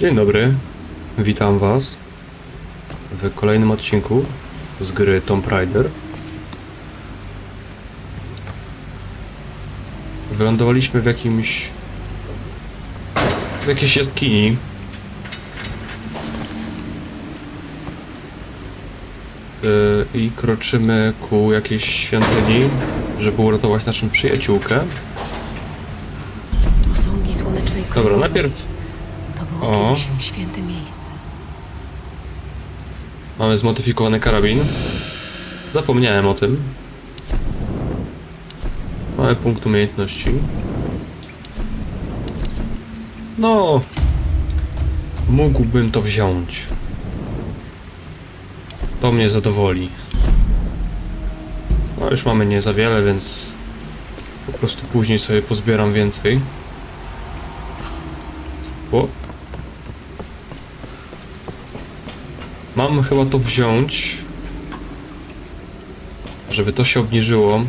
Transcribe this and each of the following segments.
Dzień dobry, witam was w kolejnym odcinku z gry Tomb Raider. Wylądowaliśmy w jakimś... w jakiejś jaskini. Yy, I kroczymy ku jakiejś świątyni, żeby uratować naszą przyjaciółkę. Dobra, najpierw było O. kiedyś święte miejsce. Mamy zmodyfikowany karabin. Zapomniałem o tym. Mamy punkt umiejętności. No. Mógłbym to wziąć. To mnie zadowoli. No już mamy nie za wiele, więc po prostu później sobie pozbieram więcej. O. Mam chyba to wziąć. Żeby to się obniżyło.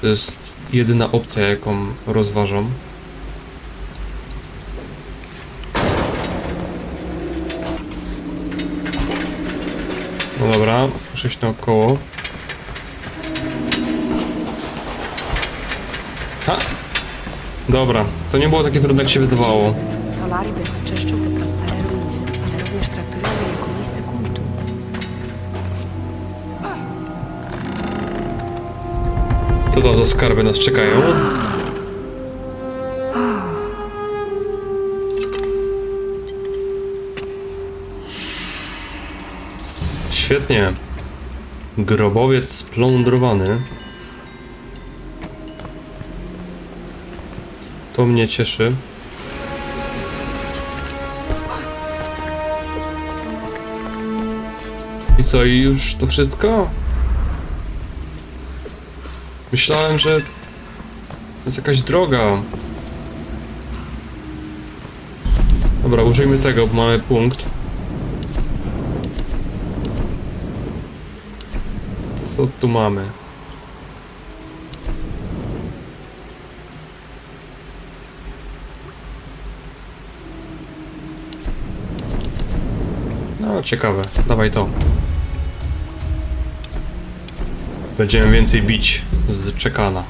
To jest jedyna opcja, jaką rozważam. No dobra, przejść naokoło. Ha! Dobra, to nie było takie trudne, jak się wydawało. Te prastare Co to za skarby nas czekają? Świetnie. Grobowiec splądrowany. To mnie cieszy. I co, i już to wszystko? Myślałem, że to jest jakaś droga. Dobra, użyjmy tego, bo mamy punkt. Co tu mamy? No, ciekawe. Dawaj to. Będziemy więcej bić z czekana.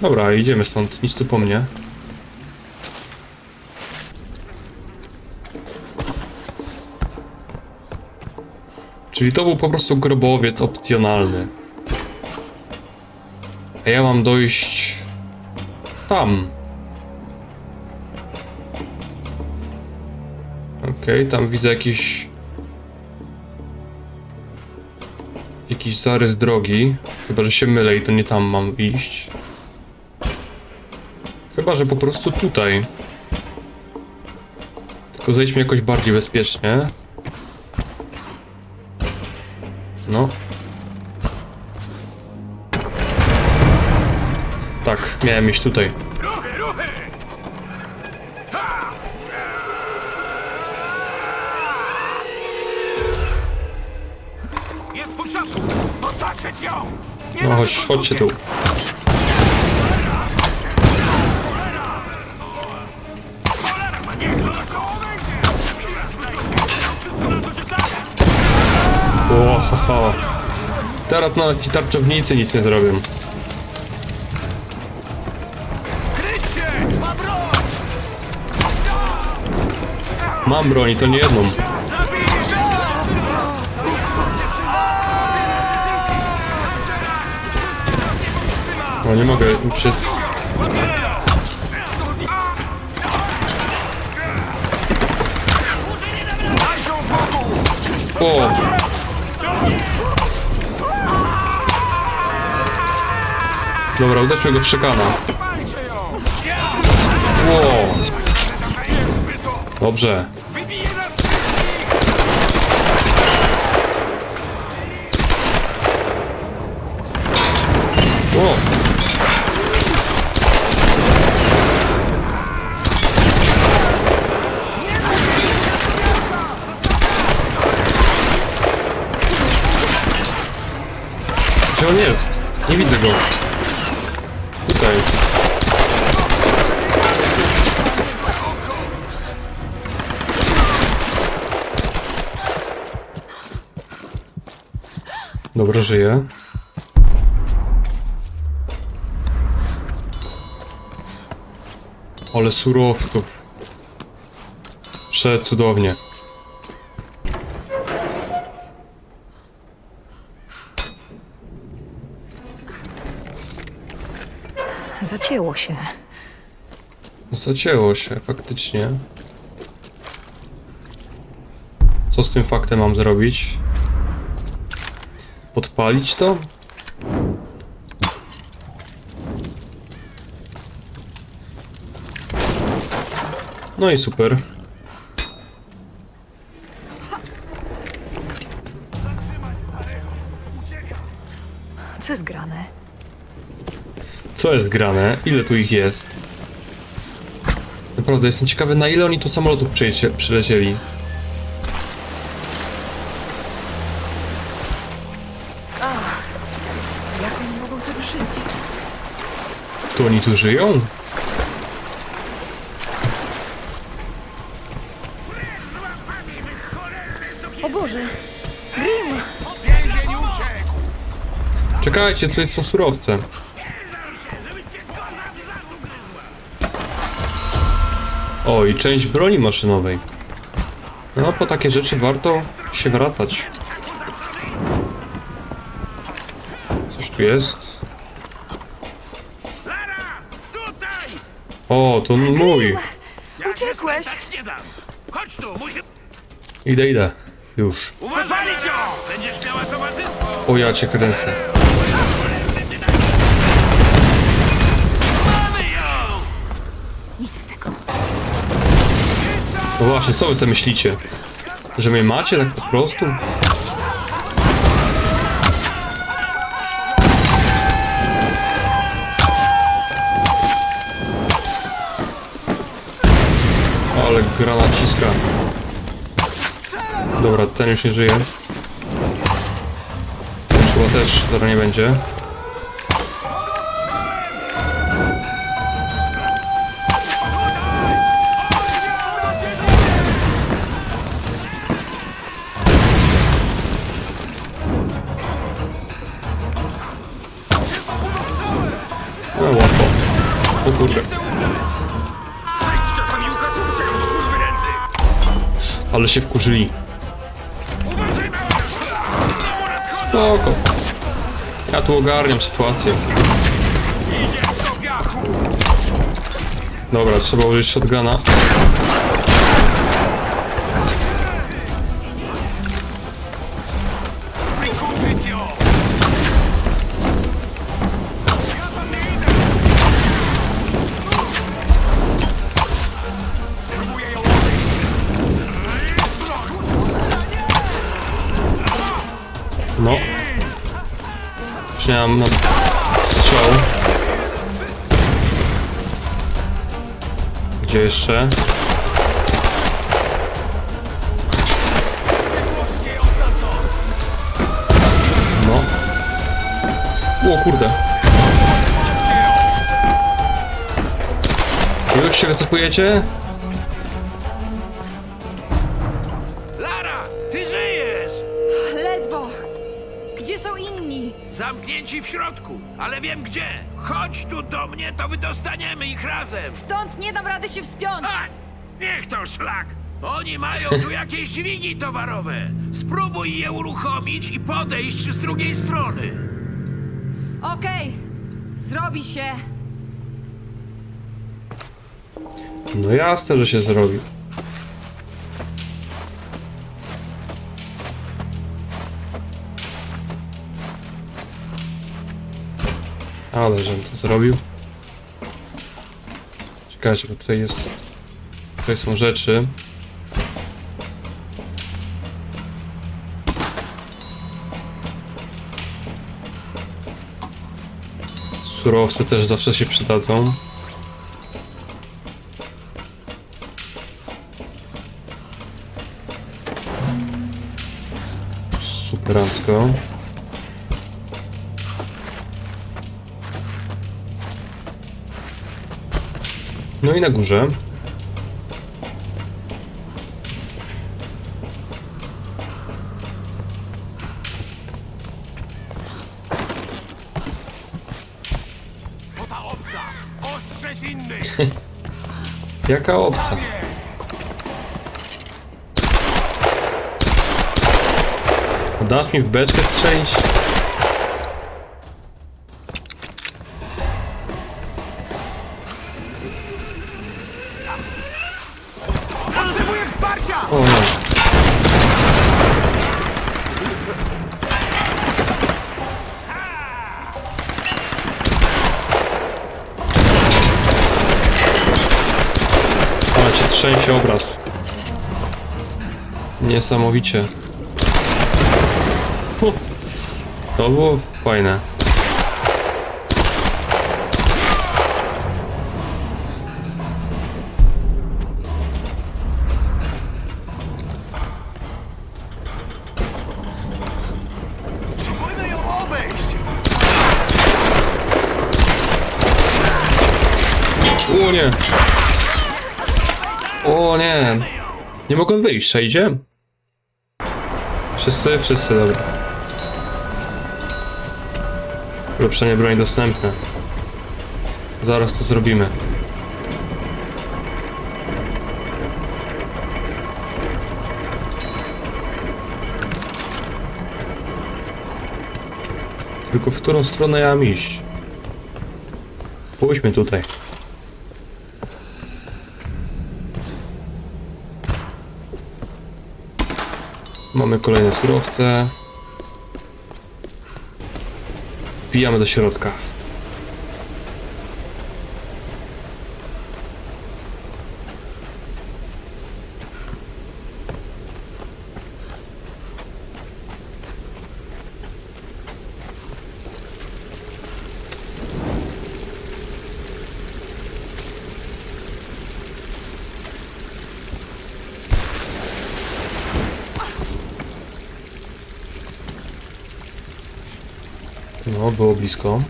Dobra, idziemy stąd. Nic tu po mnie. Czyli to był po prostu grobowiec opcjonalny. A ja mam dojść tam. Okej, tam widzę jakiś jakiś zarys drogi. Chyba, że się mylę i to nie tam mam iść. Chyba, że po prostu tutaj. Tylko zejdźmy jakoś bardziej bezpiecznie. No. Tak, miałem iść tutaj. Jest No chodź, chodźcie tu. Ohoho. Teraz nawet ci tarczownicy nic nie zrobią. Mam broń, to nie jedną. No nie mogę wokół! O! Dobra, uderzmy go w szykana. To! Dobrze. Gdzie on jest? Nie widzę go. Tutaj. Dobrze żyje. Ale surowców. Przecudownie. Się. Zacięło się, faktycznie. Co z tym faktem mam zrobić? Podpalić to? No i super. Co jest grane? Ile tu ich jest? Naprawdę jestem ciekawy na ile oni tu samolotów przylecie- przylecieli. Jak oni mogą tu żyć? Tu oni tu żyją? O Boże! Grim! Czekajcie, tutaj są surowce. O, i część broni maszynowej. No, po takie rzeczy warto się wracać. Coś tu jest? O, to mój. Uciekłeś! Chodź tu, musi... Idę, idę. Już. Uważaj! Będziesz miała towarzystwo! O, ja cię kręcę. No właśnie, co wy sobie myślicie? Że mnie macie tak po prostu? Ale gra naciska. Dobra, ten już nie żyje. Ten chyba też zaraz nie będzie. Kurde. Ale się wkurzyli. Spoko. Ja tu ogarniam sytuację. Dobra, trzeba użyć shotguna. No. Mam na strzał. Gdzie jeszcze? No. O kurde. Już się wycofujecie? W środku, ale wiem gdzie. Chodź tu do mnie, to wydostaniemy ich razem. Stąd nie dam rady się wspiąć! A, niech to szlak. Oni mają tu jakieś dźwigi towarowe. Spróbuj je uruchomić i podejść z drugiej strony. Okej, zrobi się. No jasne, że się zrobi. Ale żem to zrobił. Czekajcie, bo tutaj jest... Tutaj są rzeczy. Surowce też zawsze się przydadzą. Superancko. No i na górze. Jaka obca? Dasz mi w beczkę strzelić? O cię trzęsie obraz. Niesamowicie. To było fajne. O nie! O nie! Nie mogłem wyjść, a idzie? Wszyscy? Wszyscy, dobra. Ulepszenie broni dostępne. Zaraz to zrobimy. Tylko w którą stronę ja mam iść? Pójdźmy tutaj. Mamy kolejne surowce. Wbijamy do środka. No, było blisko.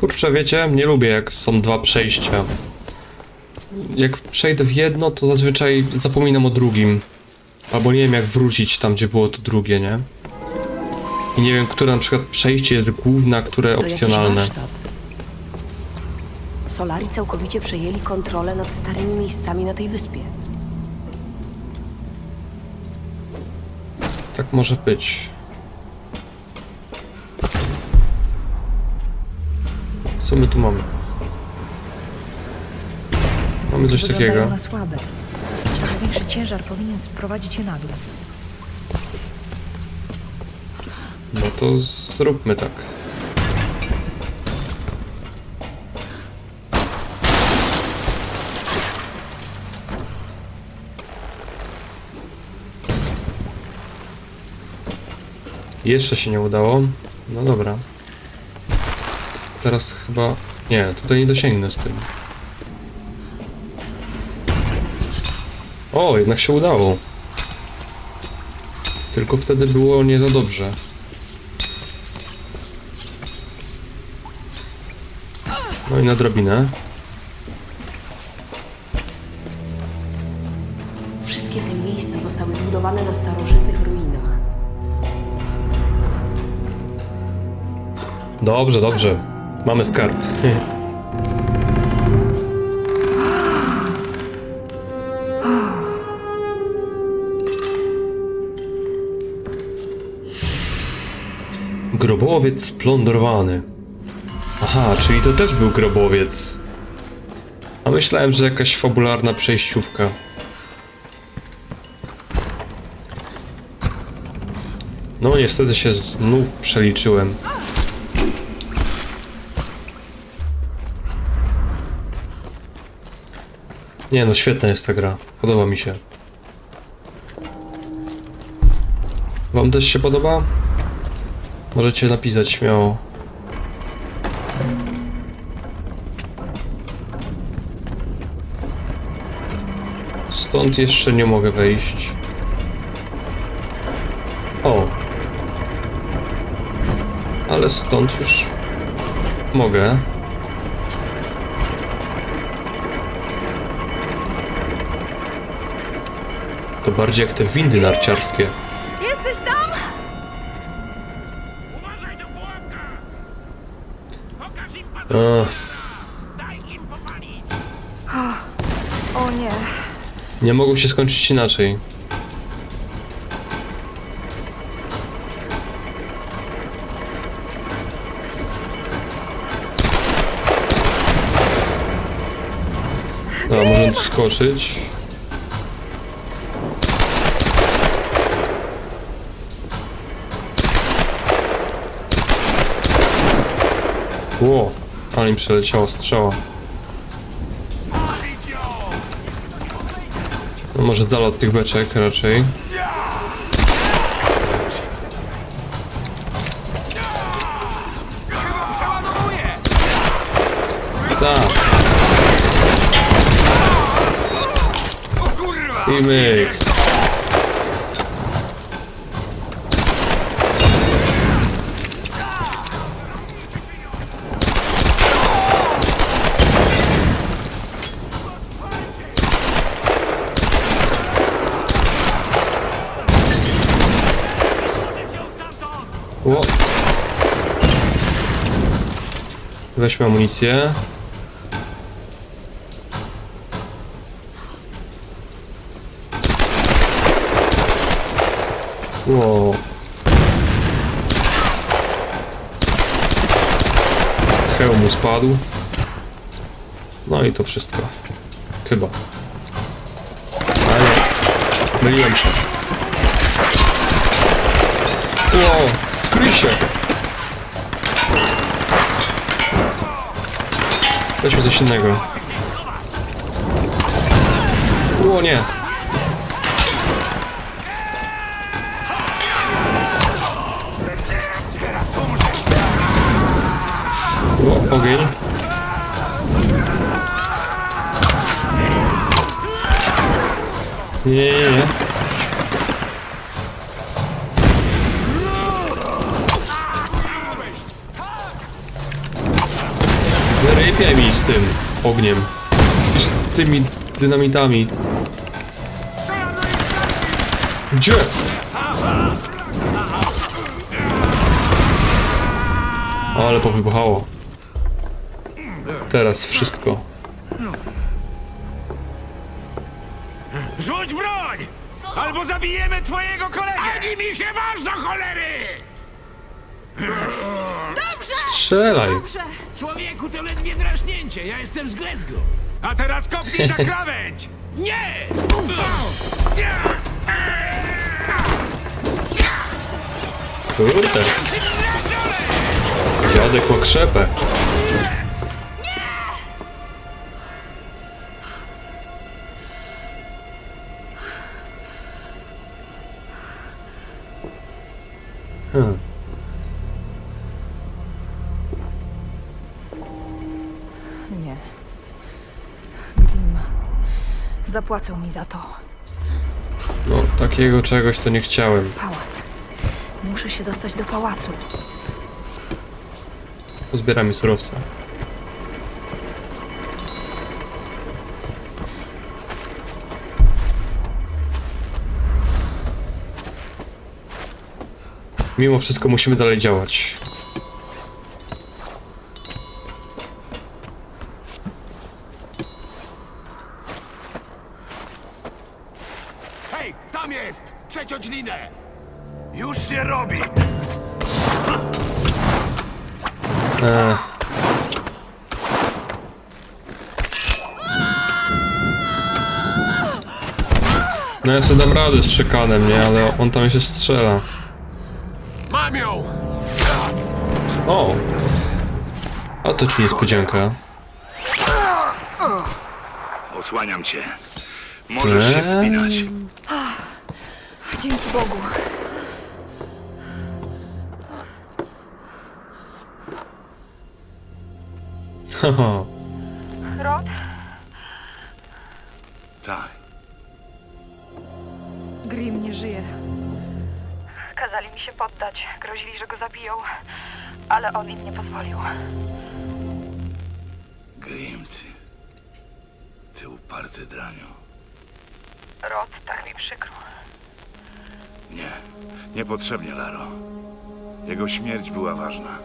Kurczę, wiecie, nie lubię jak są dwa przejścia. Jak przejdę w jedno, to zazwyczaj zapominam o drugim. Albo nie wiem jak wrócić tam, gdzie było to drugie, nie? I nie wiem, które na przykład przejście jest główne, a które To jakiś opcjonalne. warsztat. Solari całkowicie przejęli kontrolę nad starymi miejscami na tej wyspie. Tak może być. Co my tu mamy? Mamy coś Wyglądają takiego. na słabe. Trochę większy ciężar powinien sprowadzić je na dół. No to zróbmy tak. Jeszcze się nie udało. No dobra. Teraz chyba... Nie, tutaj nie dosięgnę z tym. O, jednak się udało. Tylko wtedy było nie za dobrze. No i na drabinę. Wszystkie te miejsca zostały zbudowane na starożytnych ruinach. Dobrze, dobrze. Mamy skarb. Grobowiec splądrowany. Aha, czyli to też był grobowiec. A myślałem, że jakaś fabularna przejściówka. No niestety się znów przeliczyłem. Nie no, świetna jest ta gra. Podoba mi się. Wam też się podoba? Możecie napisać śmiało. Stąd jeszcze nie mogę wejść. O. Ale stąd już mogę. To bardziej jak te windy narciarskie. Jesteś tam? Uważaj do pułapka! Pokaż im Ech, pazurę! Daj im popalić! O nie. nie mogło się skończyć inaczej. No, możemy tu skoczyć. Ło, ale przeleciała strzała. No może dala od tych beczek raczej. Tak. I myk. Weźmy amunicję. Ło. Hełm mu spadł. No i to wszystko. Chyba. A nie. Myliłem się. Ło. Skryj się. Weźmy coś innego. Ło, nie. O, ogień. Nie, nie, nie. Zarypiaj mi z tym ogniem. Z tymi dynamitami. Gdzie? Ale powybuchało. Teraz wszystko. Rzuć broń! Albo zabijemy twojego kolegę! Ani mi się waż do cholery! Strzelaj. Człowieku, to ledwie drażnięcie. Ja jestem z Glasgow. A teraz kopnij za krawędź! Nie! Kurde. Dziadek ma krzepę. Hmm. Zapłacą mi za to. No, takiego czegoś to nie chciałem. Pałac. Muszę się dostać do pałacu. Pozbieramy surowce. Mimo wszystko musimy dalej działać. Tam jest! Przeciąć linę! Już się robi! No ja sobie dam radę z czekanem, nie? Ale on tam się strzela. Mam ją! O! A to ci niespodzianka. Osłaniam cię. Możesz się wspinać. Bogu. Haha. Rod? Tak. Grim nie żyje. Kazali mi się poddać. Grozili, że go zabiją. Ale on im nie pozwolił. Grim, ty. Ty uparty draniu. Rod, tak mi przykro. Nie. Niepotrzebnie, Laro. Jego śmierć była ważna.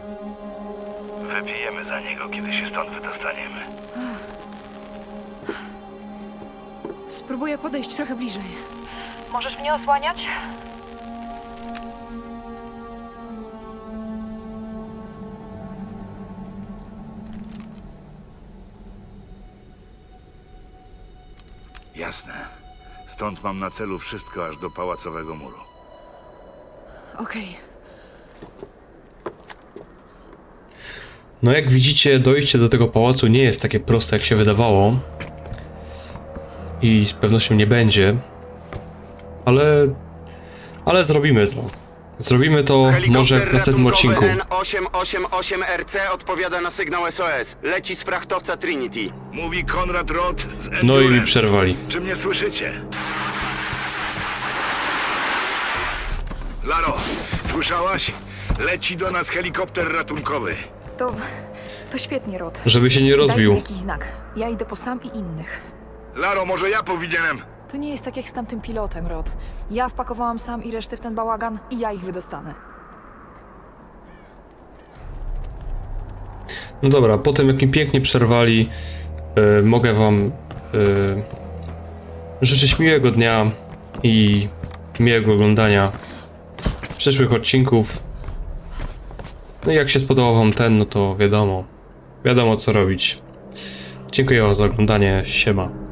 Wypijemy za niego, kiedy się stąd wydostaniemy. Spróbuję podejść trochę bliżej. Możesz mnie osłaniać? Jasne. Stąd mam na celu wszystko aż do pałacowego muru. Okej. No jak widzicie, dojście do tego pałacu nie jest takie proste, jak się wydawało. I z pewnością nie będzie. Ale... Ale zrobimy to. Zrobimy to może w następnym odcinku. N888RC odpowiada na sygnał SOS. Leci z frachtowca Trinity. Mówi Konrad Roth z Endurance. No i mi przerwali. Czy mnie słyszycie? Laro, słyszałaś? Leci do nas helikopter ratunkowy. To... to świetnie, Rod. Żeby się nie Daj mi rozbił. jakiś znak. Ja idę po sam i innych. Laro, może ja powinienem? To nie jest tak jak z tamtym pilotem, Rod. Ja wpakowałam sam i resztę w ten bałagan i ja ich wydostanę. No dobra, po tym jak mi pięknie przerwali, e, mogę wam e, życzyć miłego dnia i miłego oglądania przyszłych odcinków. No i jak się spodobał wam ten, no to wiadomo, wiadomo co robić. Dziękuję wam za oglądanie, siema.